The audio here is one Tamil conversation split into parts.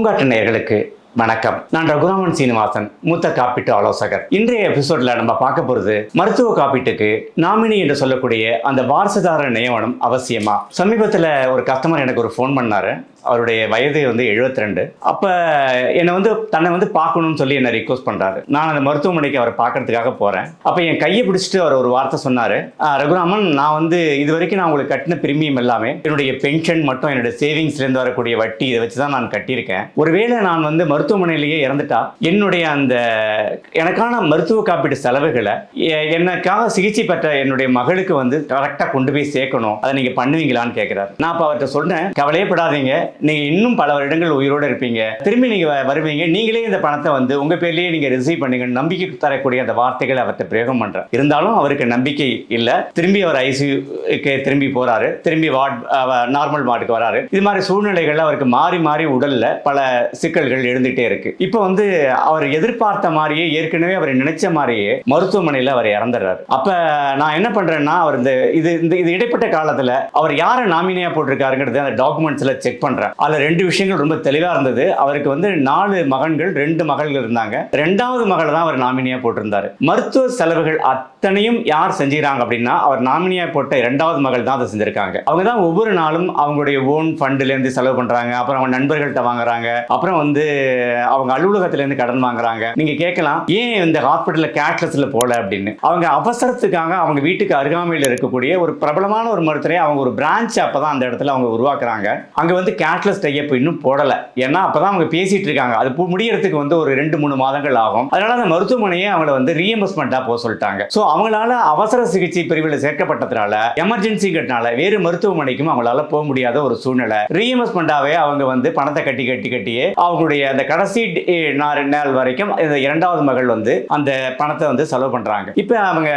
பூங்காற்று நேயர்களுக்கு வணக்கம். நான் ரகுராமன் சீனிவாசன் மூத்த காப்பீட்டு ஆலோசகர். இன்றைய எபிசோட்ல நம்ம பார்க்க போறது மருத்துவ காப்பீட்டுக்கு நாமினி என்று சொல்லக்கூடிய அந்த வாரசுதார நியமனம் அவசியமா? சமீபத்துல ஒரு கஸ்டமர் எனக்கு ஒரு ஃபோன் பண்ணாரு. அவருடைய வயது வந்து 72 ரெண்டு அப்போ என்னை வந்து தன்னை வந்து பார்க்கணும்னு சொல்லி என்னை ரிக்வஸ்ட் பண்ணுறாரு நான் அந்த மருத்துவமனைக்கு அவரை பார்க்கறதுக்காக போகிறேன் அப்போ என் கையை பிடிச்சிட்டு அவர் ஒரு வார்த்தை சொன்னார். ரகுராமன் நான் வந்து இது வரைக்கும் நான் உங்களுக்கு கட்டின பிரீமியம் எல்லாமே என்னுடைய பென்ஷன் மட்டும் என்னுடைய சேவிங்ஸ்லேருந்து வரக்கூடிய வட்டி இதை வச்சு தான் நான் கட்டியிருக்கேன். ஒருவேளை நான் வந்து மருத்துவமனையிலேயே இறந்துட்டா என்னுடைய அந்த எனக்கான மருத்துவ காப்பீட்டு செலவுகளை எ- எனக்காக சிகிச்சை பெற்ற என்னுடைய மகளுக்கு வந்து கரெக்டாக கொண்டு போய் சேர்க்கணும். அதை நீங்கள் பண்ணுவீங்களான்னு கேட்குறாரு நான் இப்போ அவர்கிட்ட சொன்னேன் கவலையப்படாதீங்க நீங்கள் இன்னும் பல வருடங்கள் உயிரோடு இருப்பீங்க. திரும்பி நீங்கள் வருவீங்க. நீங்களே இந்த பணத்தை வந்து உங்கள் பேர்லேயே நீங்கள் ரிசீவ் பண்ணுங்க நம்பிக்கை தரக்கூடிய அந்த வார்த்தைகளை அவர்கிட்ட பிரயோகம் பண்ணுறேன் இருந்தாலும் அவருக்கு நம்பிக்கை இல்லை. திரும்பி அவர் ஐசியூக்கு திரும்பி போறாரு. திரும்பி வார்ட் நார்மல் வார்டுக்கு வராரு. இது மாதிரி சூழ்நிலைகள்ல அவருக்கு மாறி மாறி உடல்ல பல சிக்கல்கள் எழுந்துட்டே இருக்கு. இப்போ வந்து அவர் எதிர்பார்த்த மாதிரியே ஏற்கனவே அவர் நினைச்ச மாதிரியே மருத்துவமனையில் அவர் இறந்துடுறாரு. அப்ப நான் என்ன பண்றேன்னா அவர் இந்த இது இந்த இது இடைப்பட்ட காலத்துல அவர் யாரை நாமினியா போட்டிருக்காருங்கிறது அந்த டாக்குமெண்ட்ஸ்ல செக் பண்றேன். அதுல ரெண்டு விஷயங்கள் ரொம்ப தெளிவா இருந்தது. அவருக்கு வந்து நாலு மகன்கள் ரெண்டு மகள்கள் இருந்தாங்க. ரெண்டாவது மகள் தான் அவர் நாமினியா போட்டிருந்தாரு. மருத்துவ செலவுகள் அத்தனையும் யார் செஞ்சுக்கிறாங்க அப்படின்னா அவர் நாமினியா போட்ட இரண்டாவது மகள் தான் அதை செஞ்சிருக்காங்க. அவங்க தான் ஒவ்வொரு நாளும் அவங்களுடைய ஓன் ஃபண்ட்ல இருந்து செலவு பண்றாங்க. அப்புறம் அவங்க நண்பர்கள்ட்ட வாங்குறாங்க. அப்புறம் வந்து அவங்க அலுவலகத்துல இருந்து கடன் வாங்குறாங்க. நீங்க கேட்கலாம் ஏன் இந்த ஹாஸ்பிட்டலில் கேஷ்லெஸ்ல போல அப்படின்னு. அவங்க அவசரத்துக்காக அவங்க வீட்டுக்கு அருகாமையில் இருக்கக்கூடிய ஒரு பிரபலமான ஒரு மருத்துவரை அவங்க ஒரு பிரான்ச் அப்பதான் அந்த இடத்துல அவங்க உருவாக்குறாங்க. அங்க வந்து கேஷ்லெஸ் டைப் இன்னும் போடல. ஏன்னா அப்பதான் அவங்க பேசிட்டு இருக்காங்க. அது முடியறதுக்கு வந்து ஒரு ரெண்டு மூணு மாதங்கள் ஆகும். அதனால அந்த மருத்துவமனையை அவங்கள வந்து ரீஎம்பர்ஸ்மெண்டா போக சொல்லிட்டாங்க. ஸோ அவங்களால அவசர சிகிச்சை பிரிவில் சேர்க்கப்பட்டதுனால எமர்ஜென்சிங்கிறதுனால வேறு மருத்துவமனைக்கும் அவங்களால போக முடியாத ஒரு சூழ்நிலை. ரீஎம்பர்ஸ்மெண்டாவே அவங்க வந்து பணத்தை கட்டி கட்டி கட்டியே அவங்களுடைய அந்த கடைசி நாள் நாள் வரைக்கும் இந்த இரண்டாவது மகள் வந்து அந்த பணத்தை வந்து செலவு பண்றாங்க. இப்போ அவங்க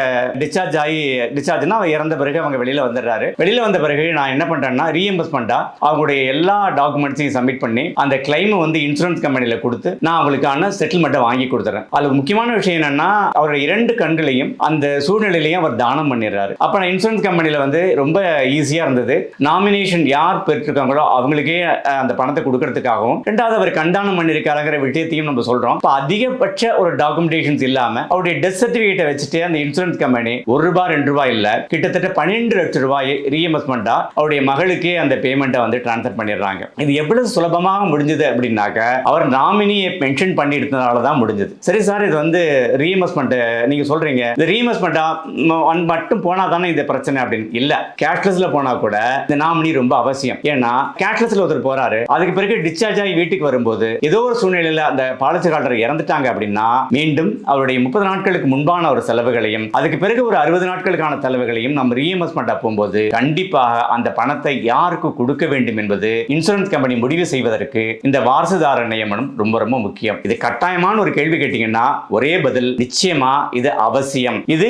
டிஸ்சார்ஜ் ஆகி டிஸ்சார்ஜ்னா அவங்க இறந்த பிறகு அவங்க வெளியில வந்துடுறாரு. வெளியில வந்த பிறகு நான் என்ன பண்றேன்னா ரீஎம்பர்ஸ்மெண்டா அவங்களுடைய எல்லா டாக்குமெண்ட்ஸையும் சப்மிட் பண்ணி அந்த கிளைம் வந்து இன்சூரன்ஸ் கம்பெனியில் கொடுத்து நான் அவங்களுக்கான செட்டில்மெண்ட்டை வாங்கி கொடுத்துறேன். அதுல முக்கியமான விஷயம் என்னன்னா அவருடைய இரண்டு கண்களையும் அந்த சூழ்நிலையிலையும் அவர் தானம் பண்ணிடுறாரு. அப்ப நான் இன்சூரன்ஸ் கம்பெனியில் வந்து ரொம்ப ஈஸியா இருந்தது. நாமினேஷன் யார் பெற்றிருக்காங்களோ அவங்களுக்கே அந்த பணத்தை கொடுக்கறதுக்காகவும் ரெண்டாவது அவர் கண்டானம் பண்ணியிருக்காருங்கிற விஷயத்தையும் நம்ம சொல்றோம். இப்போ அதிகபட்ச ஒரு டாக்குமெண்டேஷன்ஸ் இல்லாம அவருடைய டெத் சர்டிபிகேட்டை வச்சுட்டு அந்த இன்சூரன்ஸ் கம்பெனி ஒரு ரூபாய் ரெண்டு ரூபாய் இல்லை கிட்டத்தட்ட பன்னெண்டு லட்சம் ரூபாய் ரீஎம்பர்ஸ்மெண்டா அவருடைய மகளுக்கே அந்த பேமெண்ட்டை வந்து டிரான்ஸ்ஃபர் பண்ணிடுறாங்க. இது எவ்வளவு சுலபமாக முடிஞ்சது அப்படின்னாக்க அவர் நாமினியை மென்ஷன் பண்ணி எடுத்ததுனால தான் முடிஞ்சது. சரி சார் இது வந்து ரீஎம்பர்ஸ்மெண்ட் நீங்க சொல்றீங்க. இந்த ரீஎம்பர்ஸ்மெண்டா மட்டும் போனா தானே இந்த பிரச்சனை அப்படின்னு? இல்ல. கேஷ்லெஸ்ல போனா கூட இந்த நாமினி ரொம்ப அவசியம். ஏன்னா கேஷ்லெஸ்ல ஒருத்தர் போறாரு. அதுக்கு பிறகு டிஸ்சார்ஜ் ஆகி வீட்டுக்கு வரும்போது ஏதோ ஒரு சூழ்நிலையில அந்த பாலிசி கால்டர் இறந்துட்டாங்க அப்படின்னா மீண்டும் அவருடைய முப்பது நாட்களுக்கு முன்பான ஒரு செலவுகளையும் அதுக்கு பிறகு ஒரு அறுபது நாட்களுக்கான செலவுகளையும் நம்ம ரீஎம்எஸ்மெண்ட் போகும்போது கண்டிப்பாக அந்த பணத்தை யாருக்கு கொடுக்க வேண்டும் என்பது இன்சூரன்ஸ் கம்பெனி முடிவு செய்வதற்கு இந்த வாரசுதார நியமனம் ரொம்ப ரொம்ப முக்கியம். இது கட்டாயமான ஒரு கேள்வி கேட்டீங்கன்னா ஒரே பதில் நிச்சயமா இது அவசியம். இது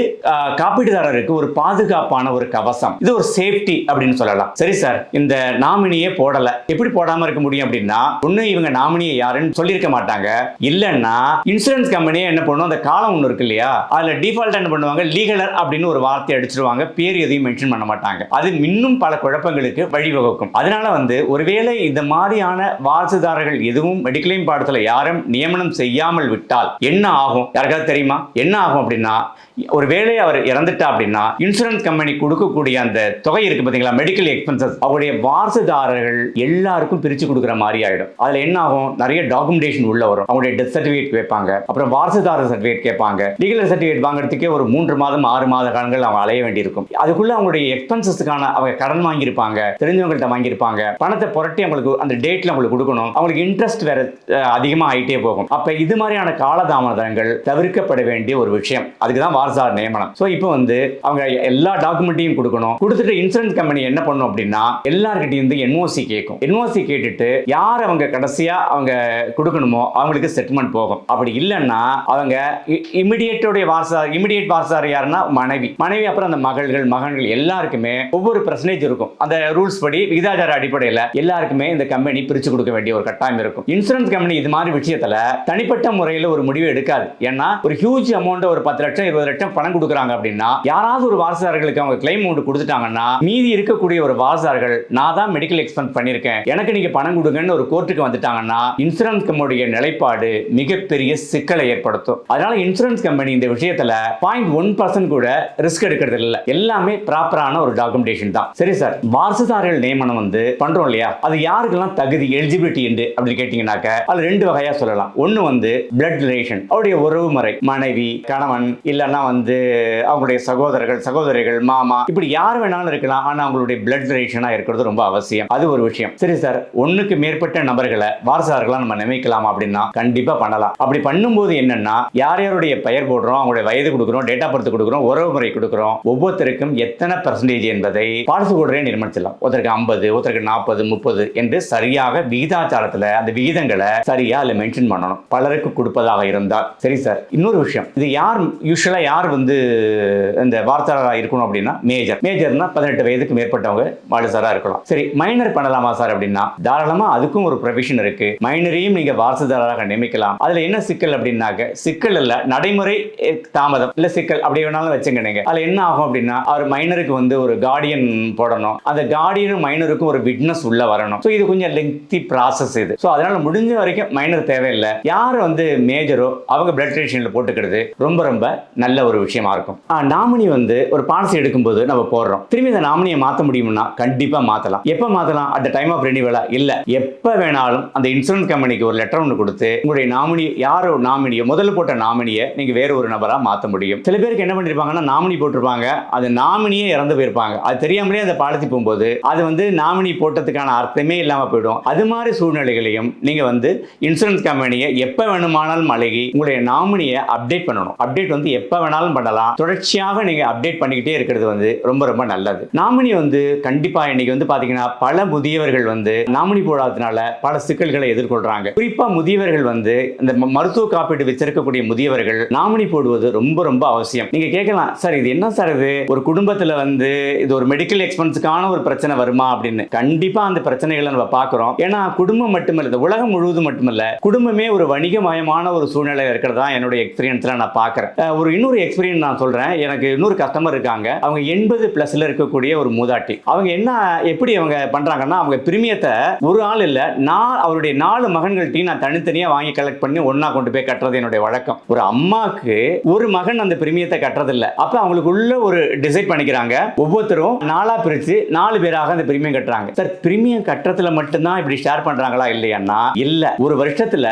காப்பீட்டுதாரருக்கு ஒரு பாதுகாப்பான ஒரு கவசம். இது ஒரு சேஃப்டி அப்படின்னு சொல்லலாம். சரி சார் இந்த நாமினியே போடல. எப்படி போடாம இருக்க முடியும் அப்படின்னா ஒண்ணு இவங்க நாமினியை யாருன்னு சொல்லியிருக்க மாட்டாங்க. இல்லைன்னா இன்சூரன்ஸ் கம்பெனியே என்ன பண்ணும்? அந்த காலம் ஒன்று இருக்கு இல்லையா? அதுல டிஃபால்ட் என்ன பண்ணுவாங்க? லீகலர் அப்படின்னு ஒரு வார்த்தை அடிச்சிருவாங்க. பேர் எதையும் மென்ஷன் பண்ண மாட்டாங்க. அது இன்னும் பல குழப்பங்களுக்கு வழிவகுக்கும். அதனால வந்து ஒருவேளை இந்த மாதிரியான வாரசுதாரர்கள் எதுவும் மெடிக்கலையும் பாடத்துல யாரும் நியமனம் செய்யாமல் விட்டால் என்ன ஆகும்? யாருக்காவது தெரியுமா? என்ன ஆகும் அப்படின்னா ஒருவேளை அவர் இறந்துட்டா அப்படின்னா இன்சூரன்ஸ் கம்பெனி கொடுக்கக்கூடிய அந்த தொகை இருக்கு பாத்தீங்களா? மெடிக்கல் எக்ஸ்பென்சஸ் அவருடைய வாரிசுதாரர்கள் எல்லாருக்கும் பிரிச்சு கொடுக்குற மாதிரி ஆயிடும். அதுல என்ன ஆகும்? நிறைய டாக்குமெண்டேஷன் உள்ள வரும். அவங்களுடைய டெத் சர்டிஃபிகேட் கேட்பாங்க. அப்புறம் வாரசுதார சர்டிஃபிகேட் கேட்பாங்க. லீகல் சர்டிஃபிகேட் வாங்குறதுக்கே ஒரு மூன்று மாதம் ஆறு மாத காலங்கள் அவங்க அலைய வேண்டியிருக்கும். அதுக்குள்ள அவங்களுடைய எக்ஸ்பென்சஸ்க்கான அவங்க கடன் வாங்கியிருப்பாங்க. தெரிஞ்சவங்கள்ட்ட வாங்கியிருப்பாங்க. பணத்தை புரட்டி அவங்களுக்கு அந்த டேட்ல அவங்களுக்கு கொடுக்கணும். அவங்களுக்கு இன்ட்ரெஸ்ட் வேற அதிகமாக ஆகிட்டே போகும். அப்ப இது மாதிரியான காலதாமதங்கள் தவிர்க்கப்பட வேண்டிய ஒரு விஷயம். அதுக்கு தான் வாரசார் நியமனம். ஸோ இப்போ வந்து அவங்க எல்லா டாக்குமெண்ட்டையும் கொடுக்கணும். கொடுத்துட்டு இன்சூரன்ஸ் கம்பெனி என்ன பண்ணும் அப்படின்னா எல்லார்கிட்டையும் இருந்து என்ஓசி கேட்கும். என்ஓசி கேட்டுட்டு யார் அவங்க கடைசியா அவங்க கொடுக்கணுமோ அவங்களுக்கு செட்டில்மெண்ட் போகும். அப்படி இல்லைன்னா அவங்க இமிடியேட்டோடைய வாரசார் இமிடியேட் வாரசார் யாருன்னா மனைவி. மனைவி அப்புறம் அந்த மகள்கள் மகன்கள் எல்லாருக்குமே ஒவ்வொரு பர்சன்டேஜ் இருக்கும். அந்த ரூல்ஸ் படி விகிதாச்சார அடிப்படையில் எல்லா எல்லாருக்குமே இந்த கம்பெனி பிரிச்சு கொடுக்க வேண்டிய ஒரு கட்டாயம் இருக்கும். இன்சூரன்ஸ் கம்பெனி இது மாதிரி விஷயத்துல தனிப்பட்ட முறையில் ஒரு முடிவு எடுக்காது. ஏன்னா ஒரு ஹியூஜ் அமௌண்ட் ஒரு பத்து லட்சம் இருபது லட்சம் பணம் கொடுக்குறாங்க அப்படின்னா யாராவது ஒரு வாரிசார்களுக்கு அவங்க கிளைம் அமௌண்ட் கொடுத்துட்டாங்கன்னா மீதி இருக்கக்கூடிய ஒரு வாரிசார்கள் நான் தான் மெடிக்கல் எக்ஸ்பென்ஸ் பண்ணியிருக்கேன் எனக்கு நீங்க பணம் கொடுங்கன்னு ஒரு கோர்ட்டுக்கு வந்துட்டாங்கன்னா இன்சூரன்ஸ் கம்பெனியுடைய நிலைப்பாடு மிகப்பெரிய சிக்கலை ஏற்படுத்தும். அதனால இன்சூரன்ஸ் கம்பெனி இந்த விஷயத்துல பாயிண்ட் ஒன் பர்சன்ட் கூட ரிஸ்க் எடுக்கிறது இல்லை. எல்லாமே ப்ராப்பரான ஒரு டாக்குமெண்டேஷன் தான். சரி சார் வாரிசுதாரர்கள் நியமனம் வந்து பண்றோம் இல்லையா? அது யாருக்கெல்லாம் தகுதி எலிஜிபிலிட்டி என்று அப்படின்னு கேட்டீங்கன்னாக்க அது ரெண்டு வகையா சொல்லலாம். ஒன்னு வந்து பிளட் ரிலேஷன் அவருடைய உறவு முறை மனைவி கணவன் இல்லைன்னா வந்து அவங்களுடைய சகோதரர்கள் சகோதரிகள் மாமா இப்படி யார் வேணாலும் இருக்கலாம் ஆனா அவங்களுடைய பிளட் ரிலேஷனா இருக்கிறது ரொம்ப அவசியம். அது ஒரு விஷயம். சரி சார் ஒண்ணுக்கு மேற்பட்ட நபர்களை வாரசார்களா நம்ம நியமிக்கலாம் அப்படின்னா கண்டிப்பா பண்ணலாம். அப்படி பண்ணும்போது என்னன்னா யார் யாருடைய பெயர் போடுறோம் அவங்களுடைய வயது கொடுக்குறோம் டேட் ஆஃப் பர்த் கொடுக்குறோம் உறவு முறை கொடுக்குறோம் ஒவ்வொருத்தருக்கும் எத்தனை பர்சன்டேஜ் என்பதை பாலிசி கோடரே நிர்ணயிச்சிடலாம். ஒருத்தருக்கு ஐம்பது ஒருத்தருக்கு நாற்பது முப்பது என்று சரியாக விகிதாச்சாரத்துல அந்த விகிதங்களை சரியா அதில் மென்ஷன் பண்ணணும். பலருக்கு கொடுப்பதாக இருந்தால். சரி சார் இன்னொரு விஷயம். இது யார் யூஸ்வலா யார் வந்து இந்த வார்த்தையாளராக இருக்கணும் அப்படின்னா மேஜர் மேஜர்னா பதினெட்டு வயதுக்கு மேற்பட்டவங்க வாரிசாரா இருக்கலாம். சரி மைனர் பண்ணலாமா சார் அப்படின்னா? தாராளமா அதுக்கும் ஒரு ப்ரொவிஷன் இருக்கு. மைனரையும் நீங்க வாரிசுதாரராக நியமிக்கலாம். அதுல என்ன சிக்கல் அப்படின்னாக்க சிக்கல் இல்ல நடைமுறை தாமதம். இல்ல சிக்கல் அப்படி வேணாலும் வச்சுங்க நீங்க. அதுல என்ன ஆகும் அப்படின்னா அவர் மைனருக்கு வந்து ஒரு கார்டியன் போடணும். அந்த கார்டியனும் மைனருக்கும் ஒரு விட்னஸ் உள்ள வரணும் ஸோ இது கொஞ்சம் லெங்தி ப்ராசஸ் இது. ஸோ அதனால முடிஞ்ச வரைக்கும் மைனர் தேவையில்லை. யார் வந்து மேஜரோ அவங்க பிளட் ரிலேஷன்ல போட்டுக்கிறது ரொம்ப ரொம்ப நல்ல ஒரு விஷயமா இருக்கும். நாமினி வந்து ஒரு பாலிசி எடுக்கும்போது நம்ம போடுறோம். திரும்பி இந்த நாமினியை மாற்ற முடியும்னா கண்டிப்பாக மாற்றலாம் எப்போ மாற்றலாம் அட் டைம் ஆஃப் ரெனிவலா இல்லை. எப்போ வேணாலும் அந்த இன்சூரன்ஸ் கம்பெனிக்கு ஒரு லெட்டர் ஒன்று கொடுத்து உங்களுடைய நாமினி யார் நாமினியோ முதல்ல போட்ட நாமினியை நீங்கள் வேற ஒரு நபராக மாற்ற முடியும். சில பேருக்கு என்ன பண்ணியிருப்பாங்கன்னா நாமினி போட்டிருப்பாங்க. அது நாமினியே இறந்து போயிருப்பாங்க. அது தெரியாமலே அந்த பாலிசி போகும்போது அது வந்து நாமினி போட்டதுக்கான அர்த்தம் இல்லாம போயிடும். அது மாதிரி சூழ்நிலைகளையும் நீங்கள் வந்து இன்சூரன்ஸ் கம்பெனியை எப்போ வேணுமானாலும் அழகி உங்களுடைய நாமினியை அப்டேட் பண்ணணும். அப்டேட் வந்து எப்போ வேணாலும் பண்ணலாம். தொடர்ச்சியாக நீங்கள் அப்டேட் பண்ணிக்கிட்டே இருக்கிறது வந்து ரொம்ப ரொம்ப நல்லது. நாமினி வந்து கண்டிப்பாக இன்னைக்கு வந்து பார்த்தீங்கன்னா பல முதியவர்கள் வந்து நாமினி போடாததுனால பல சிக்கல்களை எதிர்கொள்கிறாங்க குறிப்பாக முதியவர்கள் வந்து இந்த ம- மருத்துவ காப்பீடு வச்சிருக்கக்கூடிய முதியவர்கள் நாமினி போடுவது ரொம்ப ரொம்ப அவசியம். நீங்கள் கேட்கலாம் சார் இது என்ன சார் இது? ஒரு குடும்பத்தில் வந்து இது ஒரு மெடிக்கல் எக்ஸ்பென்ஸுக்கான ஒரு பிரச்சனை வருமா? அப்படின்னு. கண்டிப்பாக அந்த பிரச்சனை பிரச்சனைகளை நம்ம பார்க்குறோம். ஏன்னா குடும்பம் மட்டுமல்ல இந்த உலகம் முழுவதும் மட்டுமல்ல குடும்பமே ஒரு வணிகமயமான ஒரு சூழ்நிலை இருக்கிறதா என்னுடைய எக்ஸ்பீரியன்ஸ்ல நான் பார்க்கறேன். ஒரு இன்னொரு எக்ஸ்பீரியன்ஸ் நான் சொல்றேன். எனக்கு இன்னொரு கஸ்டமர் இருக்காங்க. அவங்க எண்பது பிளஸ்ல இருக்கக்கூடிய ஒரு மூதாட்டி. அவங்க என்ன எப்படி அவங்க பண்றாங்கன்னா அவங்க பிரிமியத்தை ஒரு ஆள் இல்லை நான் அவருடைய நாலு மகன்கள்ட்டையும் நான் தனித்தனியாக வாங்கி கலெக்ட் பண்ணி ஒன்றா கொண்டு போய் கட்டுறது என்னுடைய வழக்கம். ஒரு அம்மாவுக்கு ஒரு மகன் அந்த பிரிமியத்தை கட்டுறதில்ல. அவங்களுக்கு அவங்களுக்குள்ள ஒரு டிசைட் பண்ணிக்கிறாங்க. ஒவ்வொருத்தரும் நாலாக பிரித்து நாலு பேராக அந்த பிரிமியம் கட்டுறாங்க. சார் பிரிமியம் கட்டுறதுல மட்டும்தான் இப்படி ஷேர் பண்றாங்களா இல்லையான்னா இல்ல. ஒரு வருஷத்துல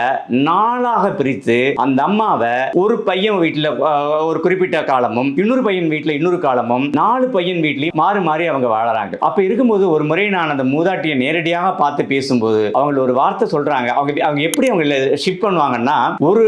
நாளாக பிரித்து அந்த அம்மாவை ஒரு பையன் வீட்டுல ஒரு குறிப்பிட்ட காலமும் இன்னொரு பையன் வீட்டுல இன்னொரு காலமும் நாலு பையன் வீட்லயும் மாறி மாறி அவங்க வாழறாங்க. அப்ப இருக்கும்போது ஒரு முறை நான் அந்த மூதாட்டியை நேரடியாக பார்த்து பேசும்போது அவங்க ஒரு வார்த்தை சொல்றாங்க. அவங்க அவங்க எப்படி அவங்க ஷிஃப்ட் பண்ணுவாங்கன்னா ஒரு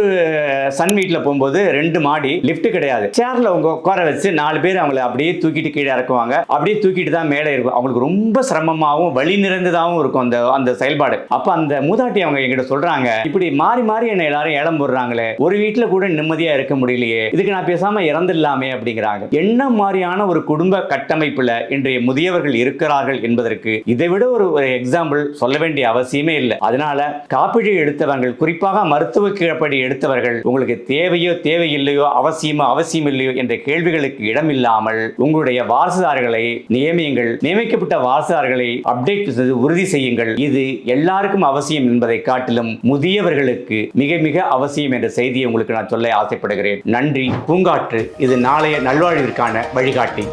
சன் வீட்ல போகும்போது ரெண்டு மாடி லிஃப்ட் கிடையாது. சேர்ல அவங்க உட்கார வச்சு நாலு பேர் அவங்கள அப்படியே தூக்கிட்டு கீழே இறக்குவாங்க. அப்படியே தூக்கிட்டு தான் மேலே இருக்கும் அவங்களுக்கு ரொம்ப சிரமமாகவும் வழி நிறைந்ததாகவும் இருக்கும் அந்த அந்த செயல்பாடு. அப்ப அந்த மூதாட்டி அவங்க எங்கிட்ட சொல்றாங்க இப்படி மாறி மாறி என்ன எல்லாரும் ஏலம் போடுறாங்களே ஒரு வீட்டுல கூட நிம்மதியா இருக்க முடியலையே இதுக்கு நான் பேசாம இறந்துடலாமே அப்படிங்கிறாங்க. என்ன மாதிரியான ஒரு குடும்ப கட்டமைப்புல இன்றைய முதியவர்கள் இருக்கிறார்கள் என்பதற்கு இதை விட ஒரு ஒரு எக்ஸாம்பிள் சொல்ல வேண்டிய அவசியமே இல்லை. அதனால காப்பீடு எடுத்தவர்கள் குறிப்பாக மருத்துவ கீழப்படி எடுத்தவர்கள் உங்களுக்கு தேவையோ தேவையில்லையோ அவசியமோ அவசியம் இல்லையோ என்ற கேள்விகளுக்கு இடமில்லாமல் உங்களுடைய வாரசுதாரர்களை நியமியுங்கள். நியமிக்கப்பட்ட வாரசுதாரர்களை அப்டேட் செய்து உறுதி செய்யுங்கள். இது எல்லாருக்கும் அவசியம் என்பதை காட்டிலும் முதியவர்களுக்கு மிக மிக அவசியம் என்ற செய்தியை உங்களுக்கு நான் சொல்ல ஆசைப்படுகிறேன். நன்றி. பூங்காற்று இது நாளைய நல்வாழ்விற்கான வழிகாட்டி.